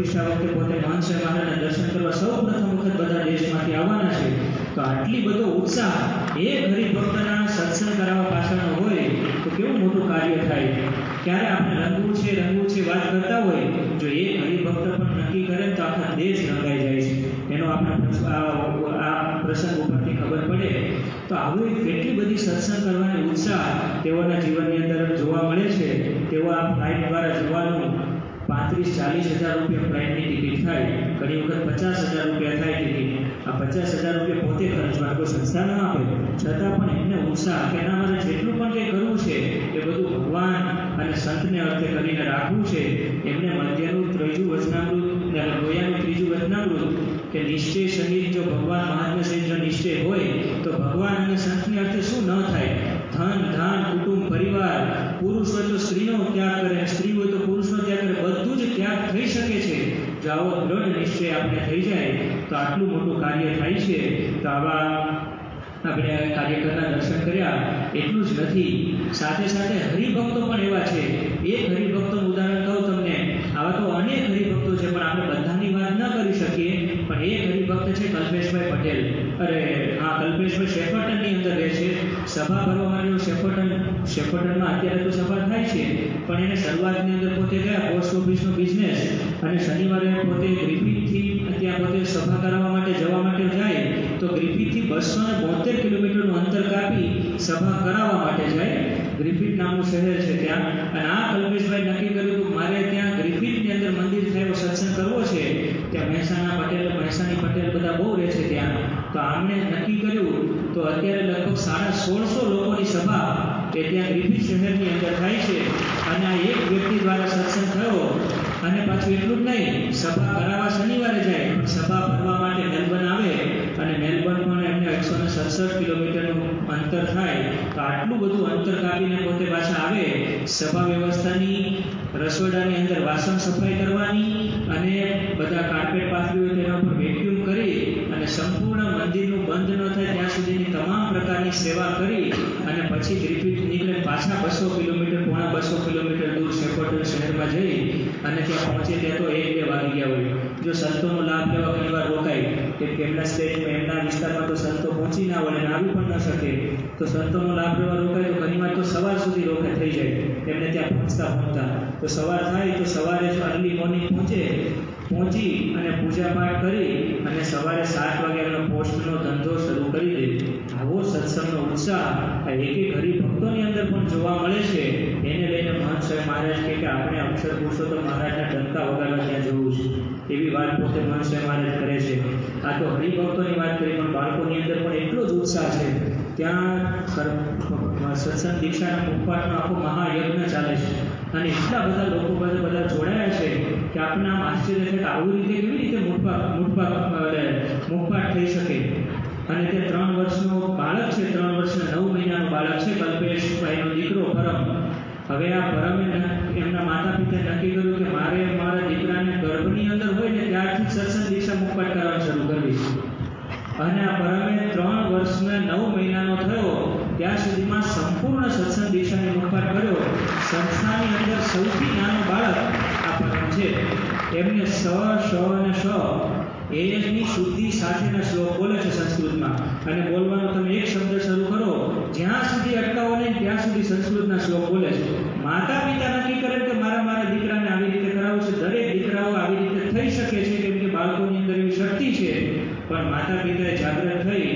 પ્રતિષ્ઠા વખતે પોતે મહારાજના દર્શન કરવા સૌ પ્રથમ વખત બધા દેશમાંથી આવવાના છે. તો આટલી બધો ઉત્સાહ એક હરિભક્તના સત્સંગ કરાવવા પાછળનો હોય, તો કેવું મોટું કાર્ય થાય? ક્યારે આપણે રંગવું છે રંગવું છે વાત કરતા હોય, જો એક હરિભક્ત પણ નક્કી કરે તો આખા દેશ રંગાઈ જાય છે. એનો આપણે આ પ્રસંગ ઉપરથી ખબર પડે. તો આવી કેટલી બધી સત્સંગ કરવાની ઉત્સાહ તેઓના જીવનની અંદર જોવા મળે છે. તેઓ આ ફ્લાઇટ દ્વારા જવાનું પાંત્રીસ, ચાલીસ હજાર રૂપિયા ફ્લાઇટની ટિકિટ થાય, ઘણી વખત પચાસ હજાર રૂપિયા થાય ટિકિટ આ પચાસ હજાર રૂપિયા પોતે ખર્ચવા કોઈ સંસ્થા ન આપે. છતાં પણ એમને ઉત્સાહ કે ના મારે જેટલું પણ કંઈ કરવું છે, એ બધું ભગવાન અને સંતને અર્થે કરીને રાખવું છે. એમને મધ્યનું ત્રીજું વચનામૃત અને લોયાનું ત્રીજું વચનામૃત કે નિશ્ચય સહિત જો ભગવાન મહાત્મા સહિત જો નિશ્ચય હોય, તો ભગવાન અને સંતને અર્થે શું ન થાય? ધન, ધાન, કુટુંબ, પરિવાર. પુરુષ હોય તો સ્ત્રીનો ત્યાગ કરે, સ્ત્રી હોય તો પુરુષનો કરે બધું જ ત્યાગ થઈ શકે છે. જો આવો દ્રઢ નિશ્ચય આપણે થઈ જાય, તો આટલું મોટું કાર્ય થાય છે, તો આવા આપણે કાર્યકરના દર્શન કર્યા, એટલું જ નથી. સાથે સાથે હરિભક્તો પણ એવા છે. એક હરિભક્તોનું ઉદાહરણ તો અનેક હરિભક્તો છે, પણ આપણે બધાની વાત ન કરી શકીએ. પણ એક હરિભક્ત છે, કલ્પેશભાઈ પટેલ. અરે, હા, કલ્પેશભાઈ શેફર્ટનની અંદર રહે છે. સભા ભરવા માટે શેફર્ટન શેફર્ટનમાં અત્યારે તો સભા થાય છે. પણ એને શરૂઆતની અંદર પોતે ગયા, પોસ્ટ ઓફિસનો બિઝનેસ. અને શનિવારે પોતે ગ્રિફિથથી ત્યાં પોતે સભા કરાવવા માટે જવા માટે જાય. તો ગ્રિફિથથી બસો ને બોતેર કિલોમીટરનું અંતર કાપી સભા કરાવવા માટે જાય. ગ્રીફિથ નામનું શહેર છે ત્યાં. અને આ કલ્પેશભાઈ નક્કી કર્યું કે મારે ત્યાં ગ્રિફિથની અંદર મંદિર થાય એવો સત્સંગ કરવો છે ત્યાં મહેસાણા પટેલ મહેસાણી પટેલ બધા બહુ રહે છે ત્યાં આમણે નક્કી કર્યું તો અત્યારે લગભગ સાડા સોળસો લોકોની સભા કે ત્યાં ગ્રિફિથ શહેરની અંદર થાય છે અને આ એક વ્યક્તિ દ્વારા સત્સંગ થયો અને પાછું એટલું જ નહીં, સભા કરાવવા શનિવારે જાય, સભા ભરવા માટે મેલબર્ન આવે અને મેલબર્ન પણ એકસો સડસઠ કિલોમીટરનું અંતર થાય, તો આટલું બધું અંતર કાપીને પોતે પાછા આવે, સભા વ્યવસ્થાની રસોડાની અંદર વાસણ સફાઈ કરવાની અને બધા કાર્પેટ પાથરી હોય તેના ઉપર વેક્યુમ કરી અને સંપૂર્ણ મંદિરનું બંધ ન થાય ત્યાં સુધીની તમામ પ્રકારની સેવા કરી અને પછી રિપીટ નીકળે પાછા બસો કિલોમીટર, પોણા બસો કિલોમીટર દૂર શેકોટર શહેરમાં જઈ અને ત્યાં પહોંચે ત્યાં તો એક બે વાગી ગયા હોય. જો સંતોનો લાભ લેવા ઘણી વાર રોકાય, કે એમના સ્ટેટમાં એમના વિસ્તારમાં તો સંતો પહોંચી ના વળે આવી પણ ન શકે, તો સંતોનો લાભ લેવા રોકાય તો ઘણી વાર તો સવાર સુધી રોકાય, થઈ જાય. એમને ત્યાં પહોંચતા પહોંચતા. તો સવાર થાય, તો સવારે જો અર્લી મોર્નિંગ પહોંચે, પહોંચી અને પૂજા પાઠ કરી અને સવારે સાત વાગે એમનો પોસ્ટનો ધંધો શરૂ કરી દે. આવો સત્સંગનો ઉત્સાહ એક એક હરિભક્તોની અંદર પણ જોવા મળે છે. એને લઈને મહંત સાહેબ મહારાજ કે આપણે અક્ષર પુરુષોત્તમ મહારાજના ડંકા વગાડવા ત્યાં જવું છે. એવી વાત પોતે મહંત સાહેબ મહારાજ કરે છે. આ તો હરિભક્તોની વાત કરી પણ બાળકોની અંદર પણ એટલો જ ઉત્સાહ છે. ત્યાં સત્સંગ દીક્ષાના મુખપાઠનો આખો મહાયજ્ઞ ચાલે છે. અને એટલા બધા લોકો બધા બધા જોડાયા છે કે આપણને આમ આશ્ચર્ય છે કે આવી રીતે કેવી રીતે મુખપાઠ અરે, મુખપાઠ થઈ શકે. અને તે ત્રણ વર્ષનો બાળક છે ત્રણ વર્ષના નવ મહિનાનો બાળક છે કલ્પેશભાઈનો દીકરો પરમ હવે આ પરમે એમના માતા પિતાએ નક્કી કર્યું કે મારે મારા દીકરાને ગર્ભની અંદર હોય ને ત્યારથી સત્સંગ દીક્ષા મુખપાઠ કરવાનું શરૂ કરવી અને આ પરમે ત્રણ વર્ષના નવ મહિનાનો થયો, ત્યાં સુધીમાં સંપૂર્ણ સત્સંગ દીક્ષાને મુખપાઠ કર્યો. સંસ્થાની અંદર સૌથી નાનો બાળક આ પરમ છે. એમને સ શ અને શ એની શુદ્ધિ સાથેના શ્લોક બોલે છે સંસ્કૃતમાં. અને બોલવાનો તમે એક શબ્દ શરૂ કરો, જ્યાં સુધી અટકાવો નહીં, ત્યાં સુધી સંસ્કૃતના પણ માતા પિતાએ જાગૃત થઈ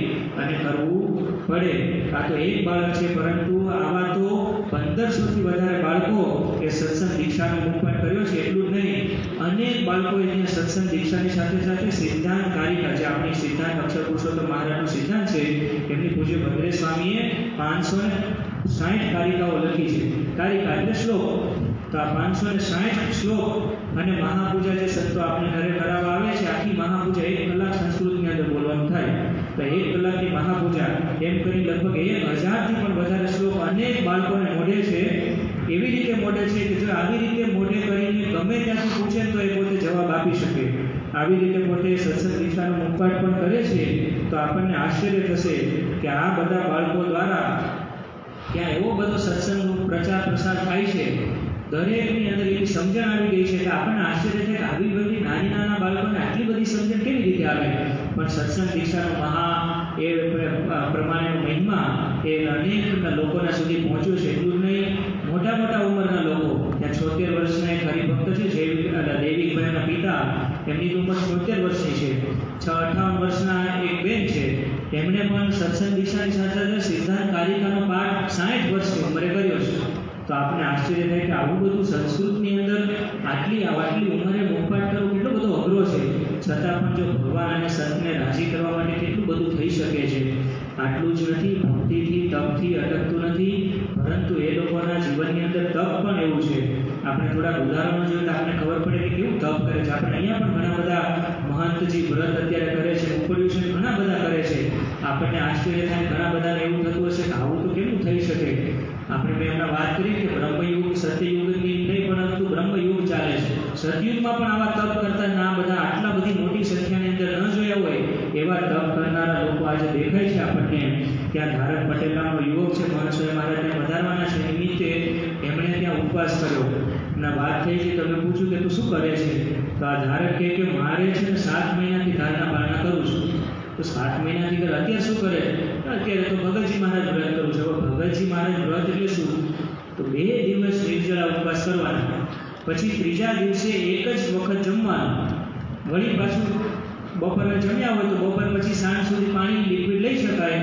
અને કરવું પડે. આ તો એક બાળક છે, પરંતુ આવા તો પંદરસોથી વધારે બાળકો એ સત્સંગ દીક્ષાનો મુખપાઠ કર્યો છે, એટલું જ નહીં. અનેક બાળકોએ અહીંયા સત્સંગ દીક્ષાની સાથે સાથે સિદ્ધાંત કારિકા, જે આપણી સિદ્ધાંત અક્ષર પુરુષોત્તમ મહારાજનો સિદ્ધાંત છે, એમની પૂજ્ય ભદ્રે સ્વામીએ પાંચસો ને સાઠ કારિકાઓ લખી છે. કારિકા એટલે શ્લોક. તો આ પાંચસો ને સાઠ શ્લોક અને મહાપૂજા જે સંતો આપણે ઘરે કરાવવા આવે છે, આખી મહાપૂજા એક કલાક સંસ્કૃતની અંદર બોલવાનું થાય. તો એક કલાકની મહાપૂજા એમ કરી લગભગ એક હજારથી પણ વધારે શ્લોક અનેક બાળકોને મોઢે છે. એવી રીતે મોઢે છે કે જો આવી રીતે મોઢે કરીને ગમે ત્યાંથી પૂછે તો એ પોતે જવાબ આપી શકે. આવી રીતે પોતે સત્સંગ દીક્ષાનો મુખપાઠ પણ કરે છે. તો આપણને આશ્ચર્ય થશે કે આ બધા બાળકો દ્વારા ત્યાં એવો બધો સત્સંગનો પ્રચાર પ્રસાર થાય છે. દરેકની અંદર એવી સમજણ આવી ગઈ છે કે આપણને આશ્ચર્ય છે કે આવી બધી નાની બધી સમજણ કેવી રીતે આવે? પણ સત્સંગ દીક્ષાનો મહા એ પ્રમાણેનો મહિમા એ અનેક લોકોના સુધી પહોંચ્યો છે. એટલું નહીં, મોટા મોટા ઉંમરના લોકો ત્યાં છોતેર વર્ષના એક હરિભક્ત છે જૈવિક દેવીભાઈના પિતા એમની ઉંમર છોતેર વર્ષની છે. છ, અઠાવન વર્ષના એક બેન છે. એમણે પણ સત્સંગ દીક્ષાની સાથે સાથે સિદ્ધાંત કારિકાનો પાઠ સાઠ વર્ષની ઉંમરે કર્યો છે. તો આપણે આશ્ચર્ય થાય કે આવું બધું સંસ્કૃતની અંદર આટલી આટલી ઉંમરે મુખપાઠ કરવો કેટલો બધો અઘરો છે. છતાં પણ જો ભગવાન અને સંતને રાજી કરવા માટે કેટલું બધું થઈ શકે છે. આટલું જ નથી, ભક્તિથી, તપથી અટકતું નથી, પરંતુ એ લોકોના જીવનની અંદર તપ પણ એવું છે. આપણે થોડાક ઉદાહરણો જોઈએ તો આપણે ખબર પડે કે કેવું તપ કરે છે. આપણે અહીંયા પણ ઘણા બધા મહંતજી વ્રત અત્યારે કરે છે ઉપડ્યું ઘણા બધા કરે છે. આપણને આશ્ચર્ય થાય, ઘણા બધાને એવું થતું હશે કે આવું તો કેવું થઈ શકે? આપણે હમણાં વાત કરી કે બ્રહ્મયુગ સત્યયુગની નહીં, પરંતુ બ્રહ્મયુગ ચાલે છે. સતયુગમાં પણ આવા તપ કરતા ના બધા આટલા બધી મોટી સંખ્યાની અંદર ન જોયા હોય, એવા તપ કરનારા લોકો આજે દેખાય છે આપણને. ત્યાં ધારક પટેલ નામનો યુવક છે મહર્ષિ મહારાજને વધારવાના છે. નિમિત્તે એમણે ત્યાં ઉપવાસ કર્યો. અને વાત થઈ છે, તમે પૂછ્યું કે તું શું કરે છે? તો આ ધારક કહે કે મારે છે ને સાત મહિનાથી ધારણા પારણા કરું છું. તો સાત મહિનાથી કરે અત્યારે શું કરે? અત્યારે તો ભગતજી મહારાજ વ્રત કરું છું. ભગતજી મહારાજ વ્રત એટલે શું? તો બે દિવસ નિર્જળા ઉપવાસ કરવાના. પછી ત્રીજા દિવસે એક જ વખત જમવાનું. વળી પાછું બપોરે જમ્યા હોય તો બપોર પછી સાંજ સુધી પાણી લિક્વિડ લઈ શકાય.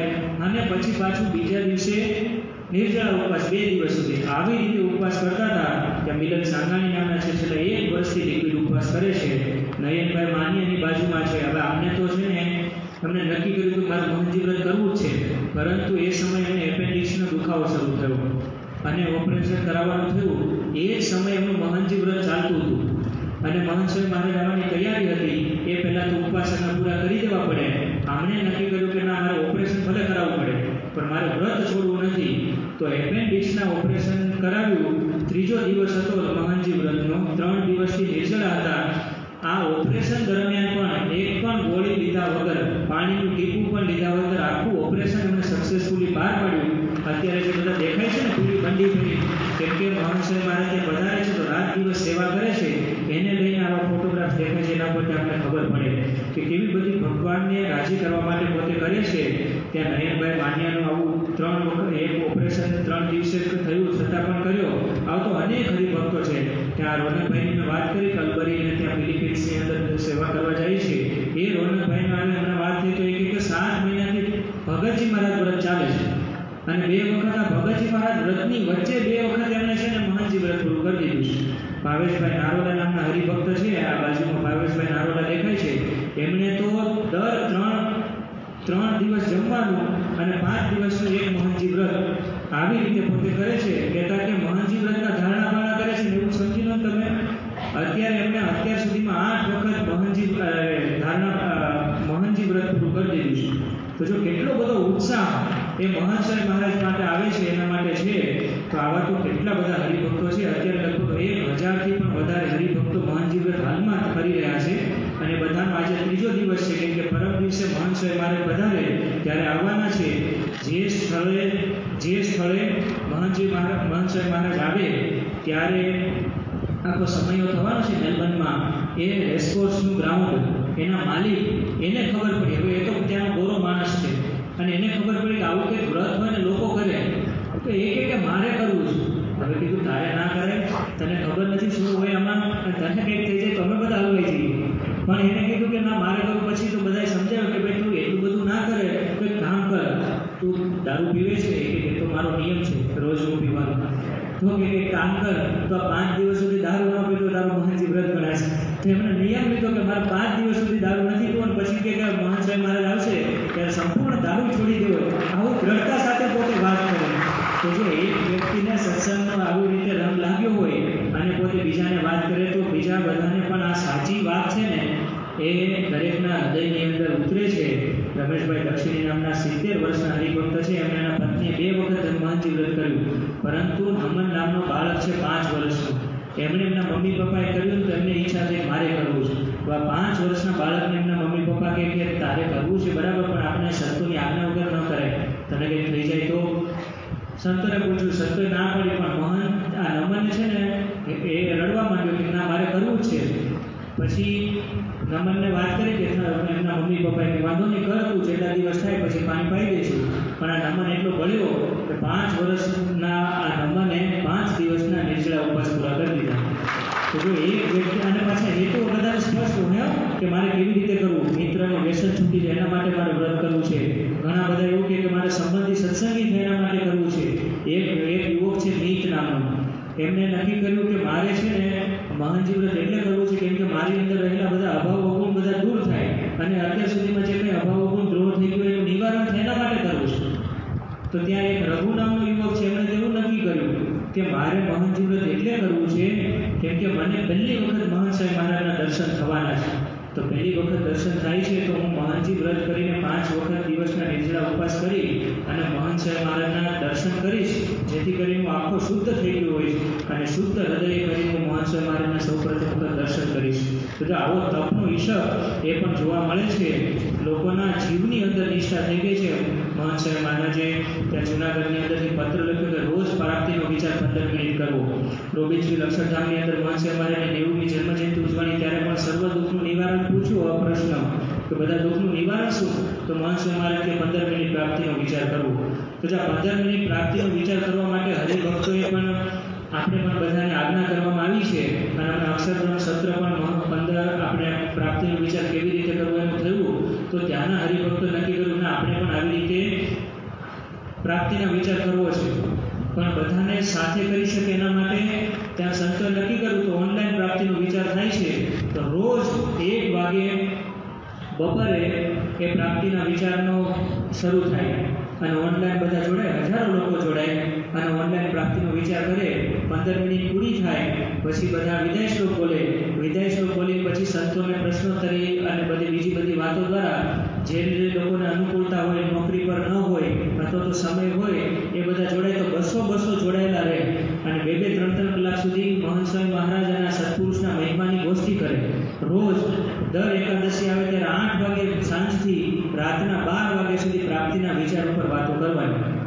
અને પછી પાછું બીજા દિવસે નિર્જળા ઉપવાસ બે દિવસ સુધી. આવી રીતે ઉપવાસ કરતા હતા ત્યાં મિલન સાંગાણી નામના છે, છેલ્લા એક વર્ષથી લિક્વિડ ઉપવાસ કરે છે. નયનભાઈ માન્યની બાજુમાં છે. હવે આમને તો છે ને એમને નક્કી કર્યું કે મારે મોહનજી વ્રત કરવું છે. પરંતુ એ સમયે એને એપેન્ડિક્સનો દુખાવો શરૂ થયો. અને ઓપરેશન કરાવવાનું થયું. એ જ સમયે એમનું મહનજી વ્રત ચાલતું હતું. અને મહંત મારે આવવાની તૈયારી હતી. એ પહેલાં તો ઉપવાસના પૂરા કરી દેવા પડે. આમણે નક્કી કર્યું કે ના, મારે ઓપરેશન ભલે કરાવવું પડે. પણ મારે વ્રત છોડવું નથી. તો એપેન્ડિક્સના ઓપરેશન કરાવ્યું. ત્રીજો દિવસ હતો મહંજી વ્રતનો ત્રણ દિવસથી નિર્જળા હતા. આ ઓપરેશન દરમિયાન પણ એક પણ ગોળી લીધા વગર, પાણીનું ટીપું પણ લીધા વગર આખું ઓપરેશન એમણે સક્સેસફુલી બહાર પાડ્યું. અત્યારે જે બધા દેખાય છે ને પૂરી બંડી ફરી કેમ કે મહંસય મારે ત્યાં વધારે છે તો રાત દિવસ સેવા કરે છે, એને લઈને આવા ફોટોગ્રાફ દેખાય છે એના પરથી આપણે ખબર પડે કે કેવી બધી ભગવાનને રાજી કરવા માટે પોતે કરે છે. ત્યાં નયનભાઈ માન્યાનું આવું ત્રણ વખત એક ઓપરેશન ત્રણ દિવસે થયું, છતાં પણ કર્યો. આવું અનેક હરિભક્તો છે. ત્યાં રોનકભાઈની મેં વાત કરી, કલબરીને ત્યાં ફિલિપિન્સની અંદર સેવા કરવા જાય છે, એ રોનકભાઈ મારે હમણાં વાત થઈ તો એ કે સાત મહિનાથી ભગતજી મહારાજ વ્રત ચાલે છે. અને બે વખત આ ભગતજી મહારાજ વ્રતની વચ્ચે બે વખત એમને છે ને મહાનજી વ્રત પૂરું કરી દીધું છે. ભાવેશભાઈ નારોલા નામના હરિભક્ત છે, આ બાજુમાં ભાવેશભાઈ નારોલા દેખાય છે. એમણે તો દર ત્રણ ત્રણ દિવસ જમવાનું અને પાંચ દિવસનું એક મહંતજી વ્રત આવી રીતે પોતે કરે છે. કહેતા કે મહંતજી વ્રતના ધારણા બારણા કરે છે એવું સમજી લો તમે. અત્યારે એમણે અત્યાર સુધીમાં આઠ વખત મહંતજી ધારણા અ, વ્રત પૂરું કરી દીધું છે. તો જો કેટલો બધો ઉત્સાહ એ મહંસય મહારાજ માટે આવે છે એના માટે છે તો આવા તો કેટલા બધા હરિભક્તો છે. અત્યારે લગભગ એક હજારથી પણ વધારે હરિભક્તો મહાનજી વ્રત હાલમાં કરી રહ્યા છે. અને બધાનો આજે ત્રીજો દિવસ છે, કેમ કે પરમ દિવસે મહંસય મારે વધારે ત્યારે આવવાના છે. જે સ્થળે જે સ્થળે મહંતજી મહારાજ મહંસય મહારાજ આવે ત્યારે આખો સમયો થવાનો છે મેલબર્નમાં એ રેસકોર્સનું ગ્રાઉન્ડ, એના માલિક, એને ખબર પડી. હવે એ તો ત્યાંનો ગોરો માણસ છે. અને એને ખબર પડી કે આવું કંઈક વ્રત હોય ને લોકો કરે. તો એ કહે કે મારે કરવું છે. હવે કીધું, તારે ના કરે તને ખબર નથી શું હોય આમાં તને કંઈક થઈ જાય તો અમે બધા હલવાઈ જઈએ. પણ એને કીધું કે ના, મારે તો પછી તો બધાએ સમજાવ્યું કે ભાઈ તું એટલું બધું ના કરે તો એક કામ કર. તું દારૂ પીવે છે કે તો મારો નિયમ છે રોજનું પીવાનો તો કે એક કામ કર, તો પાંચ દિવસ સુધી દારૂ ન પીતો તારો મહાજી વ્રત ગણાશે તો એમણે નિયમ લીધો કે મારે પાંચ દિવસ સુધી દારૂ નથી પીવો પછી કે કે મારે આવશે, ત્યારે સંપૂર્ણ દારૂ છોડી દેવો. આવું દ્રઢતા સાથે પોતે વાત કરે. તો જો એક વ્યક્તિને સત્સંગનો આવી રીતે રંગ લાગ્યો હોય, અને પોતે બીજાને વાત કરે, તો બીજા બધાને પણ આ સાચી વાત છે ને એ દરેકના હૃદયની અંદર ઉતરે છે. રમેશભાઈ દક્ષિણી નામના સિત્તેર વર્ષના હરિભક્ત છે. એમણે એના પત્નીએ બે વખત હનુમાનજી વ્રત કર્યું. પરંતુ નમન નામનો બાળક છે પાંચ વર્ષનું. એમણે એમના મમ્મી પપ્પાએ કર્યું તો ઈચ્છા થઈ મારે કરવું છે. પાંચ વર્ષના બાળકને એમના મમ્મી પપ્પા કે તારે કરવું છે બરાબર, પણ આપણે સંતોની આજ્ઞા વગર ન કરાય. તને કંઈ થઈ જાય તો? સંતોને પૂછ્યું, સંતોએ ના પડી, પણ મહંત આ નમન છે ને, એ રડવા માંડ્યો કે ના, મારે કરવું જ છે. પછી નમનને વાત કરી કે એમના મમ્મી પપ્પાએ વાંધો નહીં કર તું જેટલા દિવસ થાય, પછી પાણી પાઈ દઈશું. પણ આ નમન એટલો બળ્યો કે પાંચ વર્ષના આ નમને પાંચ દિવસના નીચલા ઉપવાસ પૂરા કરી દીધા. તો જો એક વ્યક્તિ, અને પાછા હેતુ વધારે સ્પષ્ટ હોય કે મારે કેવી રીતે કરવું? મિત્રને વ્યસન છૂટી જાય, એના માટે મારે વ્રત કરવું છે. ઘણા બધા એવું કે, મારે સંબંધી સત્સંગી થાય માટે કરવું છે. એક એક યુવક છે મીત નામનો. એમને નક્કી કર્યું કે મારે છે ને વ્રત એટલે કરવું છે કેમ કે મારી અંદર રહેલા બધા અભાવ અવગુણ બધા દૂર થાય અને અત્યાર સુધીમાં જે કંઈ અભાવ અવગુણ દ્રોહ થઈ ગયો એનું નિવારણ એના માટે કરવું છે. તો ત્યાં એક રઘુ નામનો યુવક છે, એમણે તેવું નક્કી કર્યું કે મારે વ્રત એટલે કરવું છે કેમ કે મને પહેલી વખત મહાન સાહેબ મહારાજના દર્શન થવાના છે. તો પહેલી વખત દર્શન થાય છે તો હું મહાનજી વ્રત કરીને પાંચ વખત દિવસના નિર્જળા ઉપવાસ કરી અને મહાન સાહેબ મહારાજના દર્શન કરીશ. જેથી કરીને આખો શુદ્ધ થઈ ગયો હોય અને શુદ્ધ હૃદય કરીને હું મહંત સૌ પ્રથમ વખત દર્શન કરીશ. તો આવો તપનો ઈશક એ પણ જોવા મળે છે, લોકોના જીવની અંદર નિષ્ઠા થઈ ગઈ છે. મહંત સાહેબ મહારાજે ત્યાં જૂનાગઢની અંદરથી પત્ર લખ્યો કે રોજ પ્રાપ્તિનો વિચાર પંદર મિનિટ કરવો. રોબિન્સવિલ અક્ષરધામની અંદર મહંત સાહેબ મહારાજની જન્મજયંતિ ઉજવણી ત્યારે પણ સર્વ દુઃખનું નિવારણ પૂછ્યું આ પ્રશ્ન કે બધા દુઃખનું નિવારણ શું? તો સાહેબ મહારાજ કે પંદર મિનિટ પ્રાપ્તિનો વિચાર કરવો. તો જે પંદર મિનિટ પ્રાપ્તિનો વિચાર કરવા માટે હરિભક્તોએ પણ આપણે પણ બધાને આજ્ઞા કરવામાં આવી છે અને આપણે અક્ષરબ્રહ્મ સત્ર પણ પંદર આપણે પ્રાપ્તિનો વિચાર કેવી રીતે કરવો એમ થયું, તો ત્યાંના હરિભક્તો નક્કી કર્યું ના આપણે પણ આવી રીતે પ્રાપ્તિનો વિચાર કરવો છે. પણ બધાને સાથે કરી શકે એના માટે ત્યાં સંતો નક્કી કર્યું તો ઓનલાઈન પ્રાપ્તિનો વિચાર થાય છે. તો રોજ એક વાગે બપોરે એ પ્રાપ્તિના વિચારનો શરૂ થાય અને ઓનલાઈન બધા જોડાય, હજારો લોકો જોડાય અને ઓનલાઈન પ્રાપ્તિનો વિચાર કરે, પંદર મિનિટ પૂરી થાય, પછી બધા વિદાય શ્લોક બોલે. વિદાય શ્લોક બોલી પછી સંતોને પ્રશ્નોત્તરી અને બધી બીજી બધી વાતો દ્વારા જે લોકોને અનુકૂળતા હોય, નોકરી પર ન હોય અથવા તો સમય હોય, એ બધા જોડાય. તો બસો બસો જોડાયેલા રહે અને બે બે ત્રણ ત્રણ કલાક સુધી મહંત સ્વામી મહારાજ અને આ સત્પુરુષના મહિમાની ગોષ્ઠી કરે રોજ દર એકાદશી આવે ત્યારે આઠ વાગે સાંજથી રાતના બાર વાગ્યા સુધી પ્રાપ્તિના વિચાર ઉપર વાતો કરવાની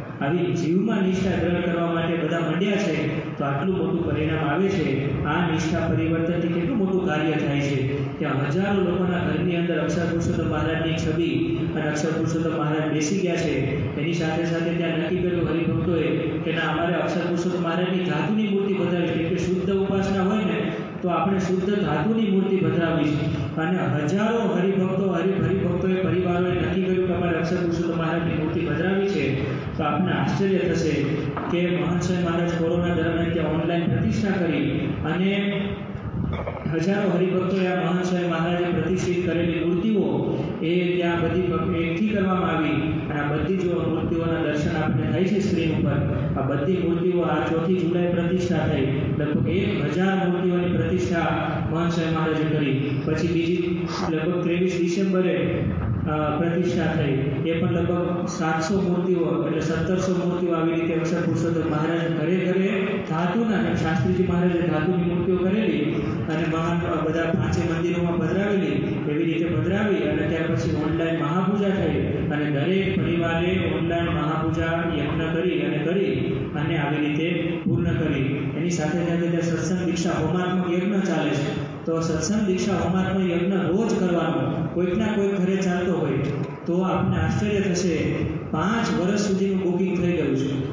જીવમાં નિષ્ઠા ગ્રહણ કરવા માટે બધા મંડ્યા છે, તો આટલું મોટું પરિણામ આવે છે, આ નિષ્ઠા પરિવર્તનથી કેટલું મોટું કાર્ય થાય છે? ત્યાં હજારો લોકોના ઘરની અંદર અક્ષર પુરુષોત્તમ મહારાજની છબી અને અક્ષર પુરુષોત્તમ મહારાજ બેસી ગયા છે. એની સાથે સાથે ત્યાં નક્કી કર્યું હરિભક્તોએ કે ના, અમારે અક્ષર પુરુષોત્તમ મહારાજની ધાતુની મૂર્તિ બધાવી છે. કે શુદ્ધ ઉપાસના હોય ને, તો આપણે શુદ્ધ ધાતુની મૂર્તિ બધાવી છે અને હજારો હરિભક્તો હરિ હરિભક્તોએ પરિવારોએ નક્કી કર્યું કે અમારે અક્ષર પુરુષોત્તમ મહારાજની મૂર્તિ બદલાવી છે. તો આપને આશ્ચર્ય થશે કે મહંત મહારાજ કોરોના દરમિયાન ત્યાં ઓનલાઈન પ્રતિષ્ઠા કરી અને હજારો હરિભક્તોએ આ સ્વામી મહારાજે પ્રતિષ્ઠિત કરેલી મૂર્તિઓ એ ત્યાં બધી એકઠી કરવામાં આવી અને આ બધી જો મૂર્તિઓના દર્શન આપણે થાય છે સ્ક્રીન ઉપર, આ બધી મૂર્તિઓ આ ચોથી જુલાઈ પ્રતિષ્ઠા થઈ. લગભગ એક હજાર મૂર્તિઓની પ્રતિષ્ઠા મહંત સ્વામી મહારાજે કરી. પછી બીજી લગભગ ત્રેવીસ ડિસેમ્બરે પ્રતિષ્ઠા થઈ. એ પણ લગભગ સાતસો મૂર્તિઓ, એટલે સત્તરસો મૂર્તિઓ આવી રીતે અક્ષર પુરુષોત્તમ મહારાજ ઘરે ઘરે ધાતુના શાસ્ત્રીજી મહારાજે ધાતુની મૂર્તિઓ કરેલી અને મહાન બધા પાંચે મંદિરોમાં પધરાવેલી, એવી રીતે પધરાવી અને ત્યાર પછી ઓનલાઈન મહાપૂજા થઈ અને દરેક પરિવારે ઓનલાઈન મહાપૂજા યજ્ઞ કરી અને કરી અને આવી રીતે પૂર્ણ કરી. એની સાથે સાથે ત્યાં સત્સંગ દીક્ષા હોમાત્મક યજ્ઞ ચાલે છે. તો સત્સંગ દીક્ષા હોમાત્મક યજ્ઞ રોજ કરવાનો, કોઈકના કોઈક ઘરે ચાલતો હોય. તો આપણને આશ્ચર્ય થશે. પાંચ વર્ષ સુધીનું બુકિંગ થઈ ગયું છે.